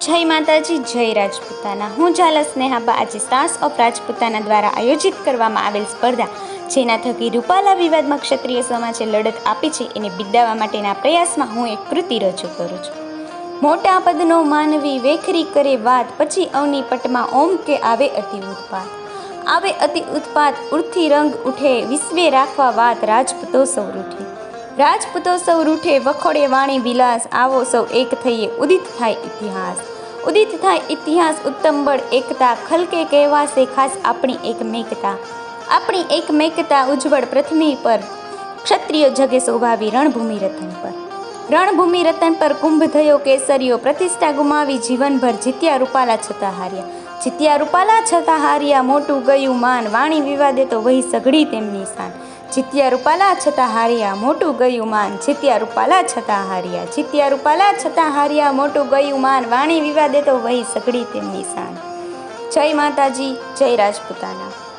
જય માતાજી, જય રાજપૂતાના. હું ઝાલા સ્નેહાબા આજે સ્ટાર્સ ઓફ રાજપૂતાના દ્વારા આયોજિત કરવામાં આવેલ સ્પર્ધા, જેના થકી રૂપાલા વિવાદમાં ક્ષત્રિય સમાજે લડત આપી છે એને બિદાવવા માટેના પ્રયાસમાં હું એક કૃતિ રજૂ કરું છું. મોટા પદનો માનવી વેખરી કરે વાત પછી અવની પટમાં ઓમ કે આવે અતિ ઉત્પાત આવે અતિ ઉત્પાત ઉર્થી રંગ ઉઠે, વિશ્વે રાખવા વાત રાજપૂતો સૌ રાજપૂતો સૌ રૂઠે વખોડે વાણી વિલાસ, આવો સૌ એક થઈએ ઉદિત થાય ઇતિહાસ. ઉદિત થાય ઇતિહાસ, ઉત્તમ બળ, એકતા, ખલકે કહેવાશે ખાસ આપણી એકમેકતા આપણી એકમેકતા ઉજ્જવળ પૃથ્વી પર, ક્ષત્રિય જગે શોભાવી રણભૂમિ રતન પર. રણભૂમિ રતન પર કુંભ થયો કેસરીઓ પ્રતિષ્ઠા ગુમાવી જીવનભર જીત્યા રૂપાલા છતાં હાર્યા. જીત્યા રૂપાલા છતાં હાર્યા, મોટું ગયું માન, વાણી વિવાદે તો વહી સઘળી તેમની શાન. જીત્યા રૂપાલા છતાં હાર્યા, મોટું ગયું માન. જીત્યા રૂપાલા છતાં હાર્યા, જીત્યા રૂપાલા છતાં હાર્યા, મોટું ગયું માન. વાણી વિવાદે તો વહી સઘળી તેમની શાન જય માતાજી, જય રાજપૂતાના.